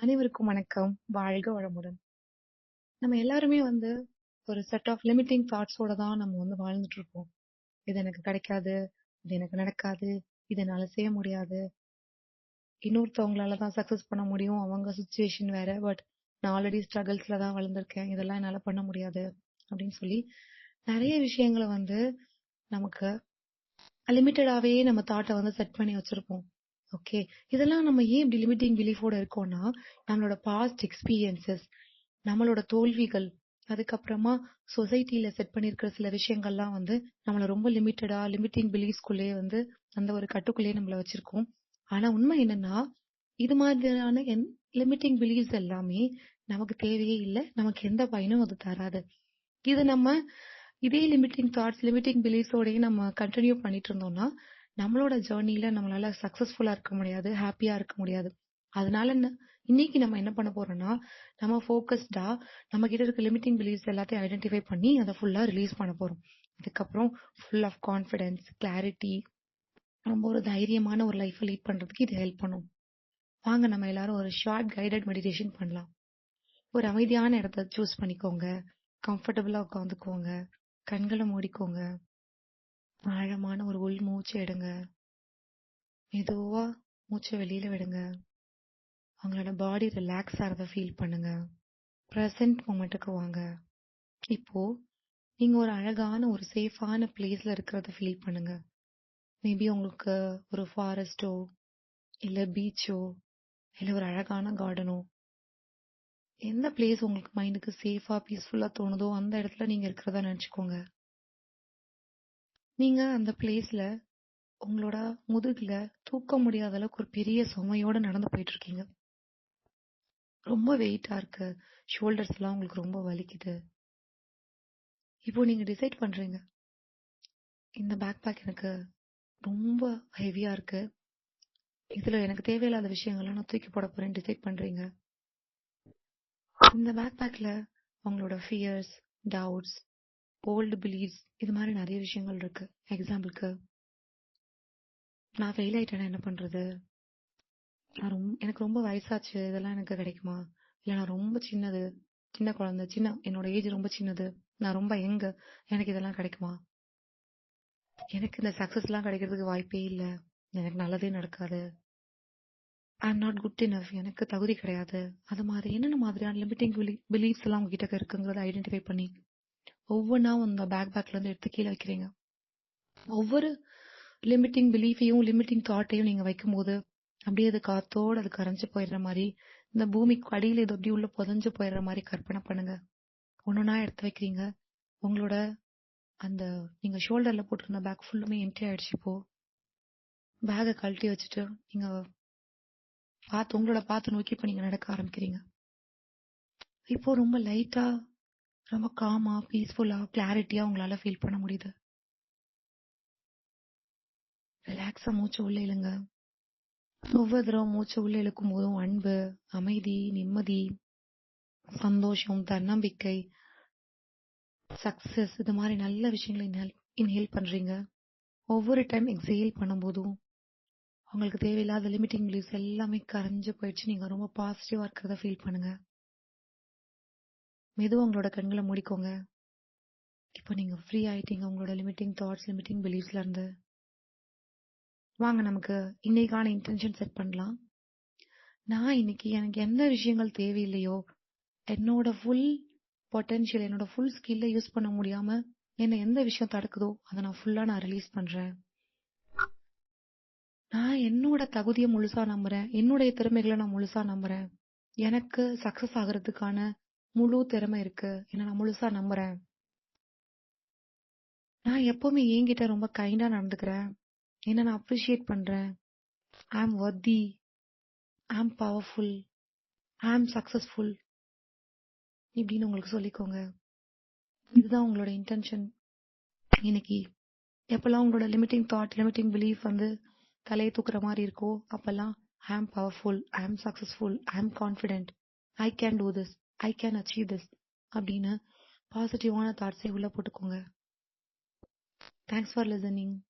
அனைவருக்கும் வணக்கம். வாழ்க வளமுடன். நம்ம எல்லாருமே வந்து ஒரு செட் ஆஃப் லிமிட்டிங் தாட்ஸோட தான் நம்ம வந்து வாழ்ந்துட்டு இருப்போம். இது எனக்கு கிடைக்காது. இது எனக்கு நடக்காது. இது என்னால செய்ய முடியாது. இன்னொருத்தவங்களால தான் சக்சஸ் பண்ண முடியும். அவங்க சுச்சுவேஷன் வேற. பட் நான் ஆல்ரெடி ஸ்ட்ரகிள்ஸ்ல தான் வளர்ந்துருக்கேன். இதெல்லாம் என்னால பண்ண முடியாது. அப்படின்னு சொல்லி நிறைய விஷயங்களை வந்து நமக்கு லிமிட்டடாவே நம்ம தாட்டை வந்து செட் பண்ணி வச்சிருப்போம். ஓகே. இதெல்லாம் நம்ம ஏன் இப்படி லிமிட்டிங் பிலீஃபோட இருக்கோம்னா, நம்மளோட பாஸ்ட் எக்ஸ்பீரியன்ஸஸ், நம்மளோட தோல்விகள், அதுக்கப்புறமா சொசைட்டில செட் பண்ணியிருக்கிற சில விஷயங்கள்லாம் வந்து நம்மள ரொம்ப லிமிட்டடா, லிமிட்டிங் பிலீஃப்ஸ்குள்ளேயே வந்து அந்த ஒரு கட்டுக்குள்ளேயே நம்மள வச்சிருக்கோம் ஆனா உண்மை என்னன்னா, இது மாதிரியான என் லிமிட்டிங் பிலீஃப்ஸ் எல்லாமே நமக்கு தேவையே இல்லை நமக்கு எந்த பயனும் அது தராது. இது நம்ம இதே லிமிட்டிங் தாட்ஸ், லிமிட்டிங் பிலீஃப்ஸோடயே நம்ம கண்டினியூ பண்ணிட்டு இருந்தோம்னா, நம்மளோட ஜேர்னியில் நம்மளால சக்சஸ்ஃபுல்லா இருக்க முடியாது. ஹாப்பியாக இருக்க முடியாது. அதனால ந இன்னைக்கு நம்ம என்ன பண்ண போறோம்னா, நம்ம ஃபோக்கஸ்டா நம்ம கிட்ட இருக்க லிமிட்டிங் பிலீஃப்ஸ் எல்லாத்தையும் ஐடென்டிஃபை பண்ணி அதை ஃபுல்லா ரிலீஸ் பண்ண போறோம். அதுக்கப்புறம் ஃபுல் ஆஃப் கான்ஃபிடன்ஸ், கிளாரிட்டி ரொம்ப ஒரு தைரியமான ஒரு லைஃப்பை லீட் பண்றதுக்கு இது ஹெல்ப் பண்ணும். வாங்க நம்ம எல்லாரும் ஒரு ஷார்ட் கைடட் மெடிடேஷன் பண்ணலாம். ஒரு அமைதியான இடத்த சூஸ் பண்ணிக்கோங்க. கம்ஃபர்டபுளா உட்காந்துக்கோங்க. கண்களை மூடிக்கோங்க. ஆழமான ஒரு உள் மூச்சு எடுங்க. மெதுவா மூச்சை வெளியில விடுங்க. அவங்களோட பாடி ரிலாக்ஸ் ஆகிறத ஃபீல் பண்ணுங்க. ப்ரெசன்ட் மூமெண்ட்டுக்கு வாங்க. இப்போ நீங்க ஒரு அழகான ஒரு சேஃபான பிளேஸ்ல இருக்கிறத ஃபீல் பண்ணுங்க. மேபி உங்களுக்கு ஒரு ஃபாரஸ்ட்டோ, இல்லை பீச்சோ, இல்லை ஒரு அழகான கார்டனோ எந்த பிளேஸ் உங்களுக்கு மைண்டுக்கு சேஃபா, பீஸ்ஃபுல்லா தோணுதோ அந்த இடத்துல நீங்க இருக்கிறதா நினச்சிக்கோங்க நீங்க அந்த பிளேஸ்ல உங்களோட முதுகுல தூக்க முடியாத அளவுக்கு ஒரு பெரிய சுமையோட நடந்து போயிட்டு இருக்கீங்க. ரொம்ப வெயிட்டா இருக்கு. ஷோல்டர்ஸ்லாம் உங்களுக்கு ரொம்ப வலிக்குது. இப்போ நீங்க டிசைட் பண்றீங்க. இந்த பேக் பேக் எனக்கு ரொம்ப ஹெவியா இருக்கு. இதுல எனக்கு தேவையில்லாத விஷயங்கள்லாம் நான் தூக்கி போட போறேன்னு டிசைட் பண்றீங்க. இந்த பேக் பேக்ல உங்களோட ஃபியர்ஸ், டவுட்ஸ், ஓல்டு பிலீவ்ஸ் இது மாதிரி நிறைய விஷயங்கள் இருக்கு. எக்ஸாம்பிள்க்கு நான் ஃபெயில் ஆயிட்டேன்னா என்ன பண்றது? நான் ரொம் எனக்கு ரொம்ப வயசாச்சு. இதெல்லாம் எனக்கு கிடைக்குமா? இல்லை நான் ரொம்ப சின்னது. சின்ன குழந்தை. சின்ன என்னோட ஏஜ் ரொம்ப சின்னது. நான் ரொம்ப எங்க எனக்கு இதெல்லாம் கிடைக்குமா? எனக்கு இந்த சக்சஸ்லாம் கிடைக்கிறதுக்கு வாய்ப்பே இல்லை எனக்கு நல்லதே நடக்காது. I am not good enough எனக்கு தகுதி கிடையாது. அது மாதிரி என்னென்ன மாதிரியான லிமிட்டிங் பிலீஃப்ஸ் எல்லாம் உங்ககிட்ட இருக்குங்கிறத ஐடென்டிஃபை பண்ணி, ஒவ்வொன்றா அந்த பேக் பேக்ல இருந்து எடுத்து கீழே வைக்கிறீங்க. ஒவ்வொரு லிமிட்டிங் பிலீஃபையும், லிமிட்டிங் தாட்டையும் நீங்க வைக்கும்போது, அப்படியே அது காத்தோடு அது கரைஞ்சு போயிடுற மாதிரி இந்த பூமிக்கு அடியில் இது அப்படியே உள்ள புதஞ்சு போயிடுற மாதிரி கற்பனை பண்ணுங்க. ஒன்னொன்னா எடுத்து வைக்கிறீங்க. உங்களோட அந்த நீங்க ஷோல்டர்ல போட்டிருந்த பேக் ஃபுல்லுமே எம்டி ஆயிடுச்சு இப்போ. பேகை கழட்டி வச்சுட்டு, நீங்க பார்த்து உங்களோட பார்த்து நோக்கி இப்போ நீங்க நடக்க ஆரம்பிக்கிறீங்க. இப்போ ரொம்ப லைட்டா, ரொம்ப காமா, பீஸ்ஃபுல்லா, கிளாரிட்டியா உங்களால ஃபீல் பண்ண முடியுது. ரிலாக்ஸா மூச்சு உள்ள இழுங்க. ஒவ்வொரு தடவை மூச்சு உள்ள இழுக்கும்போதும் அன்பு, அமைதி, நிம்மதி, சந்தோஷம், தன்னம்பிக்கை, சக்சஸ் இது மாதிரி நல்ல விஷயங்கள இன்ஹேல் இன்ஹேல் பண்றீங்க. ஒவ்வொரு டைம் எக்ஸேல் பண்ணும்போதும், உங்களுக்கு தேவையில்லாத லிமிட்டிங் பிலீஃப்ஸ் எல்லாமே கரைஞ்சு போயிடுச்சு. நீங்க ரொம்ப பாசிட்டிவா இருக்கிறத ஃபீல் பண்ணுங்க. மெதுவாக உங்களோட கண்களை மூடிக்கோங்க. இப்போ நீங்க ஃப்ரீ ஆயிட்டீங்க உங்களோட லிமிட்டிங் தாட்ஸ், லிமிட்டிங் பிலீஃப்ஸ்ல இருந்து. வாங்க நமக்கு இன்னைக்கான இன்டென்ஷன் செட் பண்ணலாம். நான் இன்னைக்கு எனக்கு எந்த விஷயங்கள் தேவையில்லையோ, என்னோட ஃபுல் பொட்டன்ஷியல், என்னோட ஃபுல் ஸ்கில்ல யூஸ் பண்ண முடியாம, என்ன எந்த விஷயம் தடுக்குதோ, அதை நான் ஃபுல்லா நான் ரிலீஸ் பண்றேன். நான் என்னோட தகுதியை முழுசா நம்புறேன். என்னுடைய திறமைகளை நான் முழுசா நம்புறேன். எனக்கு சக்சஸ் ஆகுறதுக்கான முழு திறமை இருக்கு. என்ன நான் முழுசா நம்புறேன். நான் எப்பவுமே என்கிட்ட ரொம்ப கைண்டா நடந்துக்கிறேன். என்ன நான் அப்ரிஷியேட் பண்றேன். ஐ அம் worthy I am powerful. I am successful. இப்படின்னு உங்களுக்கு சொல்லிக்கோங்க. இதுதான் உங்களோட இன்டென்ஷன். இன்னைக்கு எப்பெல்லாம் உங்களோட லிமிட்டிங் தாட், லிமிட்டிங் பிலீஃப் வந்து தலையை தூக்குற மாதிரி இருக்கோ, அப்பெல்லாம் I am powerful. I am successful. I am confident. I can do this. I can achieve this. அப்படின்னு பாசிட்டிவான தாட்ஸை உள்ள போட்டுக்கோங்க. Thanks for listening.